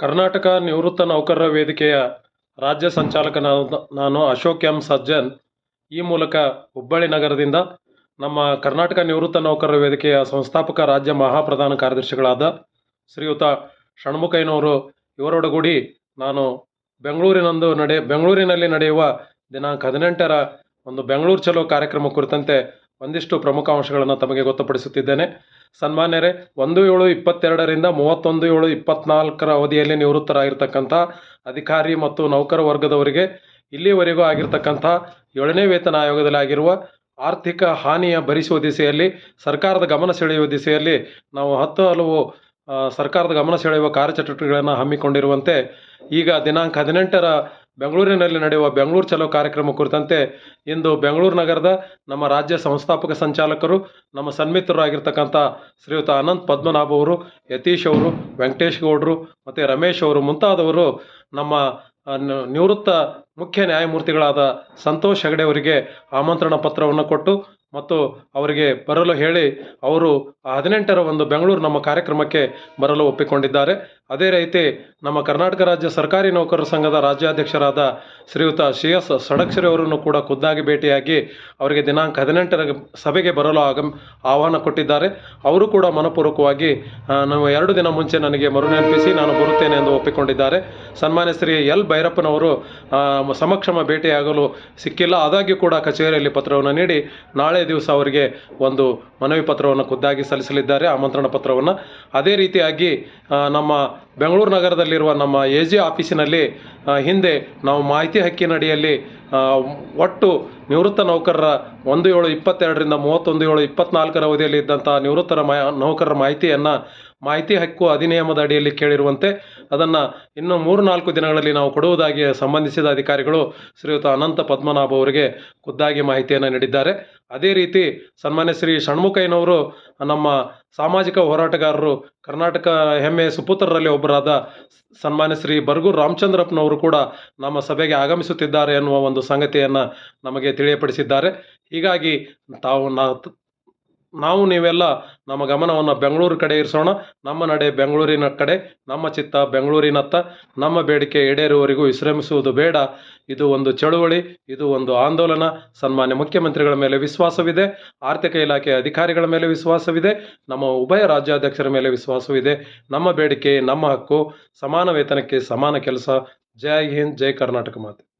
ಕರ್ನಾಟಕ ನಿವೃತ್ತ ನೌಕರರ ವೇದಿಕೆಯ ರಾಜ್ಯ ಸಂಚಾಲಕ ನಾನು ಅಶೋಕ್ ಎಂ ಸಜ್ಜನ್. ಈ ಮೂಲಕ ಹುಬ್ಬಳ್ಳಿ ನಗರದಿಂದ ನಮ್ಮ ಕರ್ನಾಟಕ ನಿವೃತ್ತ ನೌಕರರ ವೇದಿಕೆಯ ಸಂಸ್ಥಾಪಕ ರಾಜ್ಯ ಮಹಾಪ್ರಧಾನ ಕಾರ್ಯದರ್ಶಿಗಳಾದ ಶ್ರೀಯುತ ಷಣ್ಮುಖಯ್ಯನವರು. ಇವರೊಡಗೂಡಿ ನಾನು ಬೆಂಗಳೂರಿನಂದು ನಡೆ, ಬೆಂಗಳೂರಿನಲ್ಲಿ ನಡೆಯುವ ದಿನಾಂಕ ಹದಿನೆಂಟರ ಒಂದು ಬೆಂಗಳೂರು ಚಲೋ ಕಾರ್ಯಕ್ರಮ ಕುರಿತಂತೆ ಒಂದಿಷ್ಟು ಪ್ರಮುಖ ಅಂಶಗಳನ್ನು ತಮಗೆ ಗೊತ್ತುಪಡಿಸುತ್ತಿದ್ದೇನೆ. ಸನ್ಮಾನ್ಯರೇ, ಒಂದು ಏಳು ಇಪ್ಪತ್ತೆರಡರಿಂದ ಮೂವತ್ತೊಂದು ಏಳು ಇಪ್ಪತ್ನಾಲ್ಕರ ಅವಧಿಯಲ್ಲಿ ನಿವೃತ್ತರಾಗಿರ್ತಕ್ಕಂಥ ಅಧಿಕಾರಿ ಮತ್ತು ನೌಕರ ವರ್ಗದವರಿಗೆ ಇಲ್ಲಿವರೆಗೂ ಆಗಿರ್ತಕ್ಕಂಥ ಏಳನೇ ವೇತನ ಆಯೋಗದಲ್ಲಿ ಆಗಿರುವ ಆರ್ಥಿಕ ಹಾನಿಯ ಭರಿಸುವ ದಿಸೆಯಲ್ಲಿ, ಸರ್ಕಾರದ ಗಮನ ಸೆಳೆಯುವ ದಿಸೆಯಲ್ಲಿ ನಾವು ಹತ್ತು ಹಲವು ಸರ್ಕಾರದ ಗಮನ ಸೆಳೆಯುವ ಕಾರ್ಯಚಟುವಟಿಕೆಗಳನ್ನು ಹಮ್ಮಿಕೊಂಡಿರುವಂತೆ, ಈಗ ದಿನಾಂಕ ಹದಿನೆಂಟರ ಬೆಂಗಳೂರಿನಲ್ಲಿ ನಡೆಯುವ ಬೆಂಗಳೂರು ಚಲೋ ಕಾರ್ಯಕ್ರಮ ಕುರಿತಂತೆ ಇಂದು ಬೆಂಗಳೂರು ನಗರದ ನಮ್ಮ ರಾಜ್ಯ ಸಂಸ್ಥಾಪಕ ಸಂಚಾಲಕರು, ನಮ್ಮ ಸನ್ಮಿತ್ರರಾಗಿರ್ತಕ್ಕಂಥ ಶ್ರೀಯುತ ಅನಂತ್ ಪದ್ಮನಾಭ ಅವರು, ಯತೀಶ್ ಅವರು, ವೆಂಕಟೇಶ್ ಗೌಡರು ಮತ್ತು ರಮೇಶ್ ಅವರು ಮುಂತಾದವರು ನಮ್ಮ ನಿವೃತ್ತ ಮುಖ್ಯ ನ್ಯಾಯಮೂರ್ತಿಗಳಾದ ಸಂತೋಷ್ ಹೆಗಡೆ ಅವರಿಗೆ ಆಮಂತ್ರಣ ಪತ್ರವನ್ನು ಕೊಟ್ಟು ಮತ್ತು ಅವರಿಗೆ ಬರಲು ಹೇಳಿ ಅವರು ಹದಿನೆಂಟರ ಒಂದು ಬೆಂಗಳೂರು ನಮ್ಮ ಕಾರ್ಯಕ್ರಮಕ್ಕೆ ಬರಲು ಒಪ್ಪಿಕೊಂಡಿದ್ದಾರೆ. ಅದೇ ರೀತಿ ನಮ್ಮ ಕರ್ನಾಟಕ ರಾಜ್ಯ ಸರ್ಕಾರಿ ನೌಕರರ ಸಂಘದ ರಾಜ್ಯಾಧ್ಯಕ್ಷರಾದ ಶ್ರೀಯುತ ಶ್ರೀ ಎಸ್ ಸಡಕ್ಷರಿ ಅವರನ್ನು ಕೂಡ ಖುದ್ದಾಗಿ ಭೇಟಿಯಾಗಿ ಅವರಿಗೆ ದಿನಾಂಕ ಹದಿನೆಂಟರ ಸಭೆಗೆ ಬರಲು ಆಗಮ್ ಆಹ್ವಾನ ಕೊಟ್ಟಿದ್ದಾರೆ. ಅವರು ಕೂಡ ಮನಪೂರ್ವಕವಾಗಿ ನಾವು ಎರಡು ದಿನ ಮುಂಚೆ ನನಗೆ ಮರುನೆನಪಿಸಿ ನಾನು ಬರುತ್ತೇನೆ ಎಂದು ಒಪ್ಪಿಕೊಂಡಿದ್ದಾರೆ. ಸನ್ಮಾನ್ಯ ಶ್ರೀ ಎಲ್ ಭೈರಪ್ಪನವರು ಸಮಕ್ಷಮ ಭೇಟಿಯಾಗಲು ಸಿಕ್ಕಿಲ್ಲ. ಆದಾಗ್ಯೂ ಕೂಡ ಕಚೇರಿಯಲ್ಲಿ ಪತ್ರವನ್ನು ನೀಡಿ ನಾಳೆ ದಿವಸ ಅವರಿಗೆ ಒಂದು ಮನವಿ ಪತ್ರವನ್ನು ಖುದ್ದಾಗಿ ಸಲ್ಲಿಸಲಿದ್ದಾರೆ. ಆಮಂತ್ರಣ ಪತ್ರವನ್ನು. ಅದೇ ರೀತಿಯಾಗಿ ನಮ್ಮ ಬೆಂಗಳೂರು ನಗರದಲ್ಲಿರುವ ನಮ್ಮ ಎ ಜಿ ಆಫೀಸಿನಲ್ಲಿ ಹಿಂದೆ ನಾವು ಮಾಹಿತಿ ಹಕ್ಕಿನಡಿಯಲ್ಲಿ ಒಟ್ಟು ನಿವೃತ್ತ ನೌಕರರ ಒಂದು ಏಳು ಇಪ್ಪತ್ತೆರಡರಿಂದ ಮೂವತ್ತೊಂದು ಏಳು ಇಪ್ಪತ್ನಾಲ್ಕರ ಅವಧಿಯಲ್ಲಿ ಇದ್ದಂಥ ನಿವೃತ್ತರ ಮಾ ನೌಕರರ ಮಾಹಿತಿಯನ್ನು ಮಾಹಿತಿ ಹಕ್ಕು ಅಧಿನಿಯಮದ ಅಡಿಯಲ್ಲಿ ಕೇಳಿರುವಂತೆ ಅದನ್ನು ಇನ್ನು ಮೂರು ನಾಲ್ಕು ದಿನಗಳಲ್ಲಿ ನಾವು ಕೊಡುವುದಾಗಿ ಸಂಬಂಧಿಸಿದ ಅಧಿಕಾರಿಗಳು ಶ್ರೀಯುತ ಅನಂತ ಪದ್ಮನಾಭ ಅವರಿಗೆ ಖುದ್ದಾಗಿ ಮಾಹಿತಿಯನ್ನು ನೀಡಿದ್ದಾರೆ. ಅದೇ ರೀತಿ ಸನ್ಮಾನ್ಯ ಶ್ರೀ ಷಣ್ಮುಖಯ್ಯನವರು ನಮ್ಮ ಸಾಮಾಜಿಕ ಹೋರಾಟಗಾರರು, ಕರ್ನಾಟಕ ಹೆಮ್ಮೆ ಸುಪುತ್ರರಲ್ಲಿ ಒಬ್ಬರಾದ ಸನ್ಮಾನ್ಯ ಶ್ರೀ ಬರ್ಗೂರು ರಾಮಚಂದ್ರಪ್ಪನವರು ಕೂಡ ನಮ್ಮ ಸಭೆಗೆ ಆಗಮಿಸುತ್ತಿದ್ದಾರೆ ಎನ್ನುವ ಒಂದು ಸಂಗತಿಯನ್ನು ನಮಗೆ ತಿಳಿಯಪಡಿಸಿದ್ದಾರೆ. ಹೀಗಾಗಿ ತಾವು ನಾ ನಾವು ನೀವೆಲ್ಲ ನಮ್ಮ ಗಮನವನ್ನು ಬೆಂಗಳೂರು ಕಡೆ ಇರಿಸೋಣ. ನಮ್ಮ ನಡೆ ಬೆಂಗಳೂರಿನ ಕಡೆ, ನಮ್ಮ ಚಿತ್ತ ಬೆಂಗಳೂರಿನತ್ತ. ನಮ್ಮ ಬೇಡಿಕೆ ಈಡೇರುವವರಿಗೂ ವಿಶ್ರಮಿಸುವುದು ಬೇಡ. ಇದು ಒಂದು ಚಳುವಳಿ, ಇದು ಒಂದು ಆಂದೋಲನ. ಸನ್ಮಾನ್ಯ ಮುಖ್ಯಮಂತ್ರಿಗಳ ಮೇಲೆ ವಿಶ್ವಾಸವಿದೆ. ಆರ್ಥಿಕ ಇಲಾಖೆ ಅಧಿಕಾರಿಗಳ ಮೇಲೆ ವಿಶ್ವಾಸವಿದೆ. ನಮ್ಮ ಉಭಯ ರಾಜ್ಯಾಧ್ಯಕ್ಷರ ಮೇಲೆ ವಿಶ್ವಾಸವಿದೆ. ನಮ್ಮ ಬೇಡಿಕೆ, ನಮ್ಮ ಹಕ್ಕು, ಸಮಾನ ವೇತನಕ್ಕೆ ಸಮಾನ ಕೆಲಸ. ಜೈ ಹಿಂದ್, ಜೈ ಕರ್ನಾಟಕ ಮಾತೆ.